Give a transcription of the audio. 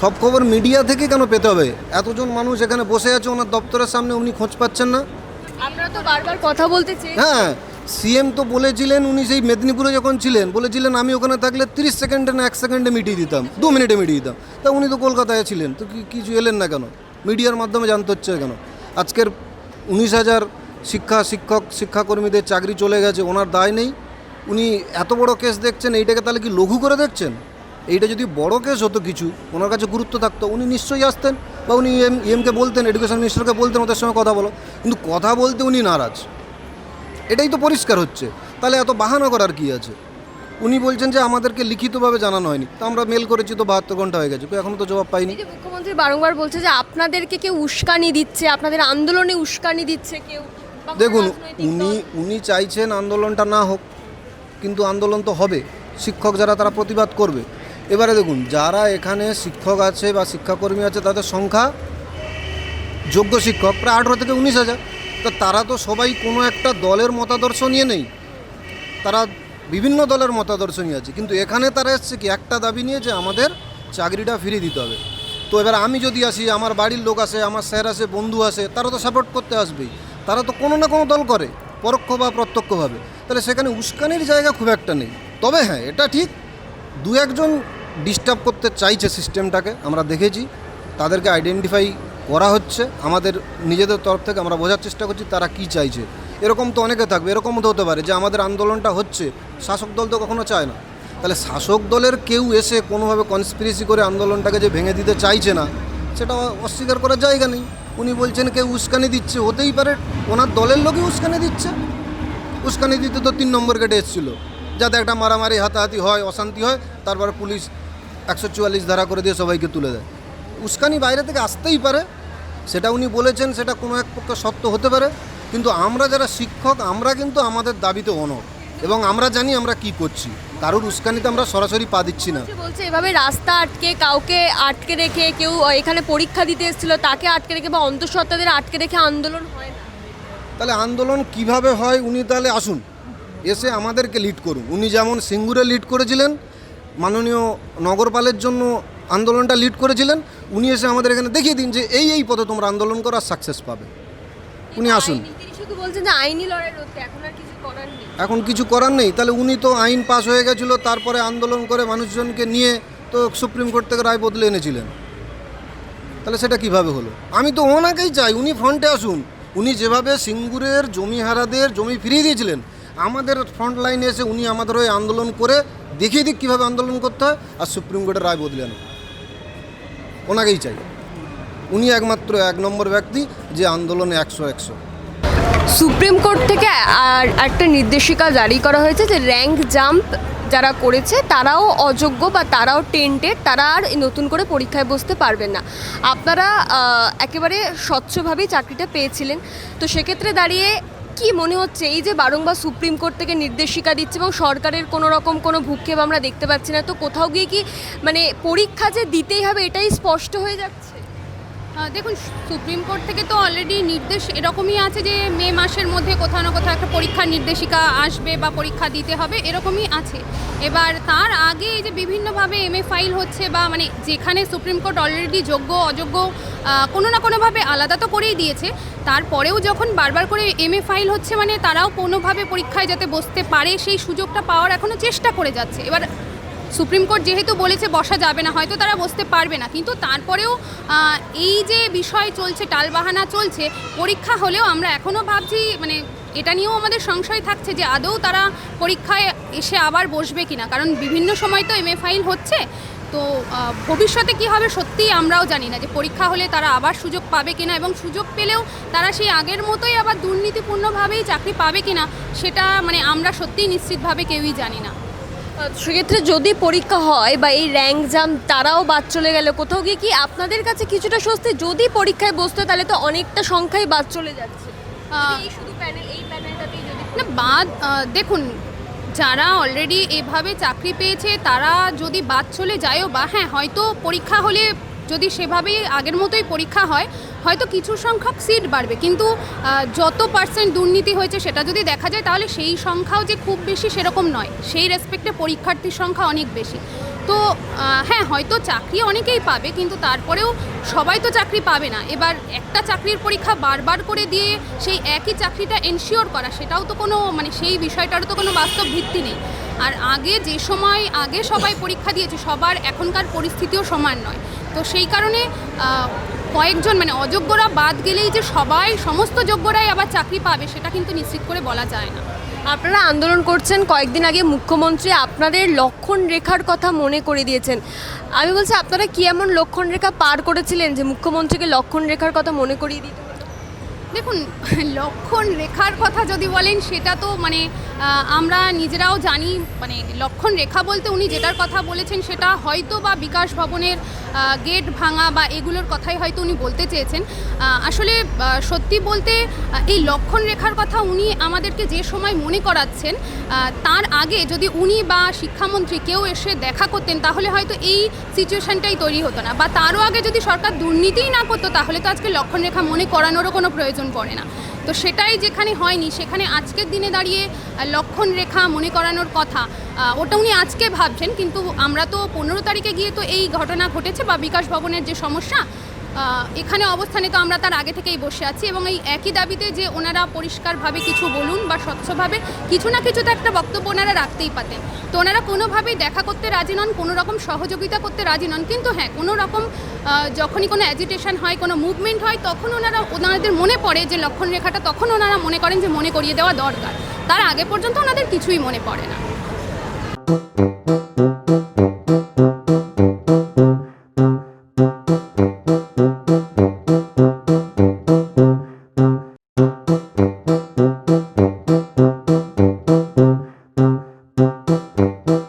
সব খবর মিডিয়া থেকে কেন পেতে হবে? এতজন মানুষ এখানে বসে আছে ওনার দপ্তরের সামনে উনি খোঁজ পাচ্ছেন না। আমরা তো বারবার কথা বলতে হ্যাঁ সিএম তো বলেছিলেন উনি সেই মেদিনীপুরে যখন ছিলেন বলেছিলেন আমি ওখানে থাকলে তিরিশ সেকেন্ডে না এক সেকেন্ডে মিটিয়ে দিতাম দু মিনিটে মিটিয়ে দিতাম। তা উনি তো কলকাতায় ছিলেন তো কি কিছু এলেন না কেন? মিডিয়ার মাধ্যমে জানতে হচ্ছে কেন? আজকের উনিশ হাজার শিক্ষা শিক্ষক শিক্ষাকর্মীদের চাকরি চলে গেছে ওনার দায় নেই। উনি এত বড় কেস দেখছেন এইটাকে তাহলে কি লঘু করে দেখছেন? এইটা যদি বড় কেস হতো কিছু ওনার কাছে গুরুত্ব থাকতো উনি নিশ্চয়ই আসতেন বা উনি এম ইএমকে বলতেন এডুকেশন মিনিস্টারকে বলতেন ওদের সঙ্গে কথা বলো। কিন্তু কথা বলতে উনি নারাজ। এটাই তো পরিষ্কার হচ্ছে। তাহলে এত বাহানা করার কি আছে? উনি বলছেন যে আমাদেরকে লিখিতভাবে জানানো হয়নি। তো আমরা মেল করেছি তো বাহাত্তর ঘণ্টা হয়ে গেছে এখনও তো জবাব পাইনি। মুখ্যমন্ত্রী বারংবার বলছে যে আপনাদেরকে কেউ উস্কানি দিচ্ছে আপনাদের আন্দোলনে উস্কানি দিচ্ছে কেউ দেখুন উনি উনি চাইছেন আন্দোলনটা না হোক কিন্তু আন্দোলন তো হবে। শিক্ষক যারা তারা প্রতিবাদ করবে। এবারে দেখুন, যারা এখানে শিক্ষক আছে বা শিক্ষাকর্মী আছে, তাদের সংখ্যা যোগ্য শিক্ষক প্রায় আঠেরো থেকে উনিশ হাজার। তো তারা তো সবাই কোনো একটা দলের মতাদর্শ নিয়ে নেই। তারা বিভিন্ন দলের মতাদর্শ নিয়ে আছে। কিন্তু এখানে তারা এসছে কি, একটা দাবি নিয়ে যে আমাদের চাকরিটা ফিরিয়ে দিতে হবে। তো এবার আমি যদি আসি, আমার বাড়ির লোক আসে, আমার স্যার আসে, বন্ধু আসে, তারা তো সাপোর্ট করতে আসবেই। তারা তো কোনো না কোনো দল করে, পরোক্ষ বা প্রত্যক্ষভাবে তাহলে সেখানে উস্কানির জায়গা খুব একটা নেই। তবে হ্যাঁ এটা ঠিক, দু একজন ডিস্টার্ব করতে চাইছে সিস্টেমটাকে আমরা দেখেছি। তাদেরকে আইডেন্টিফাই করা হচ্ছে। আমাদের নিজেদের তরফ থেকে আমরা বোঝার চেষ্টা করছি তারা কি চাইছে। এরকম তো অনেকে থাকবে এরকম তো হতে পারে যে আমাদের আন্দোলনটা হচ্ছে, শাসক দল তো কখনো চায় না। তাহলে শাসক দলের কেউ এসে কোনোভাবে কনস্পিরেসি করে আন্দোলনটাকে যে ভেঙে দিতে চাইছে না, সেটা অস্বীকার করার জায়গা নেই। উনি বলছেন কেউ উস্কানি দিচ্ছে, হতেই পারে ওনার দলের লোকই উস্কানি দিচ্ছে। উস্কানি দিতে তো তিন নম্বর গেটে এসেছিল। যাতে একটা মারামারি, হাতাহাতি হয়, অশান্তি হয়, তারপরে পুলিশ একশো চুয়াল্লিশ ধারা করে দিয়ে সবাইকে তুলে দেয়। উস্কানি বাইরে থেকে আসতেই পারে। সেটা উনি বলেছেন সেটা কোনো এক পক্ষে সত্য হতে পারে। কিন্তু আমরা যারা শিক্ষক আমরা কিন্তু আমাদের দাবিতে অনর এবং আমরা জানি আমরা কি করছি। কারোর উস্কানিতে আমরা সরাসরি পা দিচ্ছি না। বলছে এভাবে রাস্তা আটকে কাউকে আটকে রেখে কেউ এখানে পরীক্ষা দিতে এসেছিল তাকে আটকে রেখে বা অন্তঃসত্ত্বাদের আটকে রেখে আন্দোলন হয় না। তাহলে আন্দোলন কীভাবে হয়? উনি তাহলে আসুন এসে আমাদেরকে লিড করুন। উনি যেমন সিঙ্গুরে লিড করেছিলেন মাননীয় নগরপালের জন্য আন্দোলনটা লিড করেছিলেন উনি এসে আমাদের এখানে দেখিয়ে দিন যে এই এই পথে তোমরা আন্দোলন করার সাকসেস পাবে। উনি আসুন। এখন কিছু করার নেই তাহলে উনি তো আইন পাস হয়ে গেছিল তারপরে আন্দোলন করে মানুষজনকে নিয়ে তো সুপ্রিম কোর্ট থেকে রায় বদলে এনেছিলেন। তাহলে সেটা কীভাবে হলো? আমি তো ওনাকেই চাই উনি ফ্রন্টে আসুন। উনি যেভাবে সিঙ্গুরের জমি হারাদের জমি ফিরিয়ে দিয়েছিলেন আমাদের ফ্রন্ট লাইনে এসে উনি আমাদের হয়ে আন্দোলন করে দেখিয়ে দিক কীভাবে আন্দোলন করতে হয় আর সুপ্রিম কোর্টের রায় বদলে আনুন ওনাকেই চাই। উনি একমাত্র এক নম্বর ব্যক্তি যে আন্দোলনে একশো একশো। সুপ্রিম কোর্ট থেকে আর একটা নির্দেশিকা জারি করা হয়েছে যে র্যাঙ্ক জাম্প যারা করেছে, তারাও অযোগ্য বা তারাও টেন্টেড, তারা আর নতুন করে পরীক্ষায় বসতে পারবেন না। আপনারা একেবারে স্বচ্ছভাবেই চাকরিটা পেয়েছিলেন। তো সেক্ষেত্রে দাঁড়িয়ে কি মনে হচ্ছে? এই যে বারংবার সুপ্রিম কোর্ট থেকে নির্দেশিকা দিচ্ছে এবং সরকারের কোনো রকম কোনো ভূক্ষেপ আমরা দেখতে পাচ্ছি না, তো কোথাও গিয়ে কি মানে পরীক্ষা যে দিতেই হবে এটাই স্পষ্ট হয়ে যাচ্ছে? দেখুন, সুপ্রিম কোর্ট থেকে তো অলরেডি নির্দেশ এরকমই আছে যে মে মাসের মধ্যে কোথাও না কোথাও একটা পরীক্ষার নির্দেশিকা আসবে বা পরীক্ষা দিতে হবে, এরকমই আছে। এবার তার আগে যে বিভিন্নভাবে এমএ ফাইল হচ্ছে বা মানে যেখানে সুপ্রিম কোর্ট অলরেডি যোগ্য, অযোগ্য কোনো না কোনোভাবে আলাদা তো করেই দিয়েছে, তারপরেও যখন বারবার করে এমএ ফাইল হচ্ছে মানে তারাও কোনোভাবে পরীক্ষায় যাতে বসতে পারে, সেই সুযোগটা পাওয়ার এখনও চেষ্টা করে যাচ্ছে। এবার সুপ্রিম কোর্ট যেহেতু বলেছে বসা যাবে না, হয়তো তারা বসতে পারবে না। কিন্তু তারপরেও এই যে বিষয় চলছে, টালবাহানা চলছে, পরীক্ষা হলেও আমরা এখনও ভাবছি মানে এটা নিয়েও আমাদের সংশয় থাকছে যে আদৌ তারা পরীক্ষায় এসে আবার বসবে কিনা। কারণ বিভিন্ন সময় তো এমএ ফাইল হচ্ছে, তো ভবিষ্যতে কি হবে সত্যিই আমরাও জানি না যে পরীক্ষা হলে তারা আবার সুযোগ পাবে কিনা এবং সুযোগ পেলেও তারা সেই আগের মতোই আবার দুর্নীতিপূর্ণভাবেই চাকরি পাবে কিনা, সেটা মানে আমরা সত্যিই নিশ্চিতভাবে কেউই জানি না। সেক্ষেত্রে যদি পরীক্ষা হয় বা এই র্যাঙ্ক জাম তারাও বাদ চলে গেলে। কোথাও গিয়ে কি আপনাদের কাছে কিছুটা স্বস্তি? যদি পরীক্ষায় বসতে তাহলে তো অনেকটা সংখ্যাই বাদ চলে যাচ্ছে। এই শুধু প্যানেল এই প্যানেলটাতেই যদি না বাদ দেখুন যারা অলরেডি এভাবে চাকরি পেয়েছে তারা যদি বাদ চলে যায়ও বা হ্যাঁ হয়তো পরীক্ষা হলে যদি সেভাবেই আগের মতোই পরীক্ষা হয় হয়তো কিছু সংখ্যক সিট বাড়বে, কিন্তু যত পার্সেন্ট দুর্নীতি হয়েছে সেটা যদি দেখা যায় তাহলে সেই সংখ্যাও যে খুব বেশি সেরকম নয়। সেই রেসপেক্টে পরীক্ষার্থীর সংখ্যা অনেক বেশি। তো হ্যাঁ হয়তো চাকরি অনেকেই পাবে, কিন্তু তারপরেও সবাই তো চাকরি পাবে না। এবার একটা চাকরির পরীক্ষা বারবার করে দিয়ে সেই একই চাকরিটা এনশিওর করা, সেটাও তো কোনো মানে সেই বিষয়টারও তো কোনো বাস্তব ভিত্তি নেই। আর আগে যে সময়, আগে সবাই পরীক্ষা দিয়েছে, সবার এখনকার পরিস্থিতিও সমান নয়। তো সেই কারণে কয়েকজন মানে অযোগ্যরা বাদ গেলেই যে সবাই, সমস্ত যোগ্যরাই আবার চাকরি পাবে, সেটা কিন্তু নিশ্চিত করে বলা যায় না। আপনারা আন্দোলন করছেন কয়েকদিন আগে মুখ্যমন্ত্রী আপনাদের লক্ষণ রেখার কথা মনে করে দিয়েছেন। আমি বলছি, আপনারা কি এমন লক্ষণ রেখা পার করেছিলেন যে মুখ্যমন্ত্রীকে লক্ষণ রেখার কথা মনে করিয়ে দিতে? দেখুন, লক্ষণ রেখার কথা যদি বলেন, সেটা তো মানে আমরা নিজেরাও জানি মানে লক্ষণ রেখা বলতে উনি যেটার কথা বলেছেন, সেটা হয়তো বা বিকাশ ভবনের গেট ভাঙা বা এগুলোর কথাই হয়তো উনি বলতে চেয়েছেন। আসলে সত্যি বলতে এই লক্ষণ রেখার কথা উনি আমাদেরকে যে সময় মনে করাচ্ছেন তার আগে যদি উনি বা শিক্ষামন্ত্রী কেউ এসে দেখা করতেন, তাহলে হয়তো এই সিচুয়েশনটাই তৈরি হতো না। বা তারও আগে যদি সরকার দুর্নীতিই না করতো, তাহলে তো আজকে লক্ষণ রেখা মনে করানোরও কোনো প্রয়োজন পড়ে না। তো সেটাই যেখানে হয়নি, সেখানে আজকের দিনে দাঁড়িয়ে লক্ষণ রেখা মনে করানোর কথা ওটা উনি আজকে ভাবছেন, কিন্তু আমরা তো পনেরো তারিখে গিয়ে তো এই ঘটনা ঘটেছে বা বিকাশ ভবনের যে সমস্যা এখানে অবস্থানে তো আমরা তার আগে থেকেই বসে আছি এবং এই একই দাবিতে যে ওনারা পরিষ্কারভাবে কিছু বলুন বা স্বচ্ছভাবে কিছু না কিছু তো একটা বক্তব্য ওনারা রাখতেই পাতেন তো ওনারা কোনোভাবেই দেখা করতে রাজি নন, কোনো রকম সহযোগিতা করতে রাজি নন। কিন্তু হ্যাঁ কোনো রকম যখনই কোনো অ্যাজিটেশন হয়, কোনো মুভমেন্ট হয়, তখন ওনারা, ওনাদের মনে পড়ে যে লক্ষণ রেখাটা তখন ওনারা মনে করেন যে মনে করিয়ে দেওয়া দরকার। তার আগে পর্যন্ত ওনাদের কিছুই মনে পড়ে না।